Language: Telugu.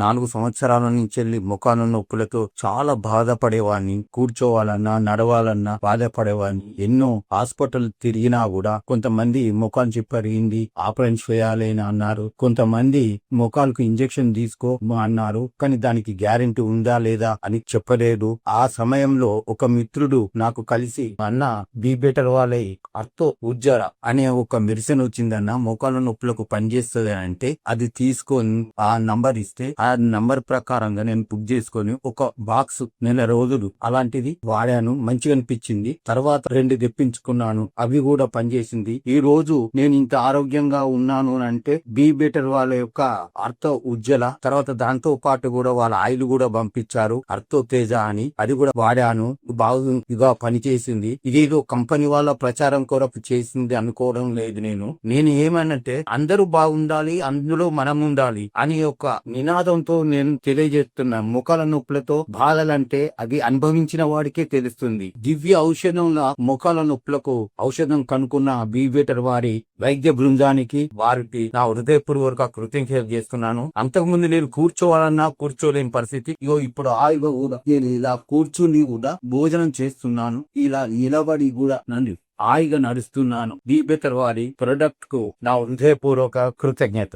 నాలుగు సంవత్సరాల నుంచి వెళ్ళి ముఖాన నొప్పులతో చాలా బాధపడేవాడిని కూర్చోవాలన్నా నడవాలన్నా బాధపడేవాడిని ఎన్నో హాస్పిటల్ తిరిగినా కూడా కొంతమంది ముఖాలు చెప్పరిగింది ఆపరేషన్ చేయాలి అని అన్నారు. కొంతమంది ముఖాలకు ఇంజెక్షన్ తీసుకో అన్నారు. కానీ దానికి గ్యారెంటీ ఉందా లేదా అని చెప్పలేదు. ఆ సమయంలో ఒక మిత్రుడు నాకు కలిసి అన్న బీ బెటర్ వాళ్ళే అర్థో ఉజ్జర అనే ఒక మెడిసిన్ వచ్చిందన్న మోకాళ్ళ నొప్పులకు పనిచేస్తుంది అంటే అది తీసుకొని ఆ నంబర్ ఇస్తే ఆ నంబర్ ప్రకారంగా నేను బుక్ చేసుకొని ఒక బాక్స్ నెల రోజులు అలాంటిది వాడాను మంచిగా అనిపించింది. తర్వాత రెండు తెప్పించుకున్నాను అవి కూడా పనిచేసింది. ఈ రోజు నేను ఇంత ఆరోగ్యంగా ఉన్నాను అంటే బీ బెటర్ వాళ్ళ యొక్క అర్థ ఉజ్జల తర్వాత దాంతో పాటు కూడా వాళ్ళ ఆయిల్ కూడా పంపించారు. అర్థో తేజ అని అది కూడా వాడాను. బాగా పనిచేసింది. ఇదేదో కంపెనీ వాళ్ళ ప్రచారం కొరకు చేసింది అనుకోవడం లేదు నేను. నేను ఏమనంటే అందరూ బాగుండాలి అందులో మనం ఉండాలి అని ఒక నినాదం నినాదంతో నేను తెలియజేస్తున్నా ముఖాల నొప్పులతో బాధలంటే అది అనుభవించిన వాడికే తెలుస్తుంది. దివ్య ఔషధం ముఖాల నొప్పులకు ఔషధం కనుక్కున్న బీబేటర్ వారి వైద్య బృందానికి వారికి నా హృదయపూర్వక కృతజ్ఞత చేస్తున్నాను. అంతకుముందు నేను కూర్చోవాలన్నా కూర్చోలేని పరిస్థితి. ఇగో ఇప్పుడు ఆయుగా కూడా నేను ఇలా కూర్చుని కూడా భోజనం చేస్తున్నాను. ఇలా నిలబడి కూడా నన్ను హాయిగా నడుస్తున్నాను. బీబేటర్ వారి ప్రొడక్ట్కు నా హృదయపూర్వక కృతజ్ఞత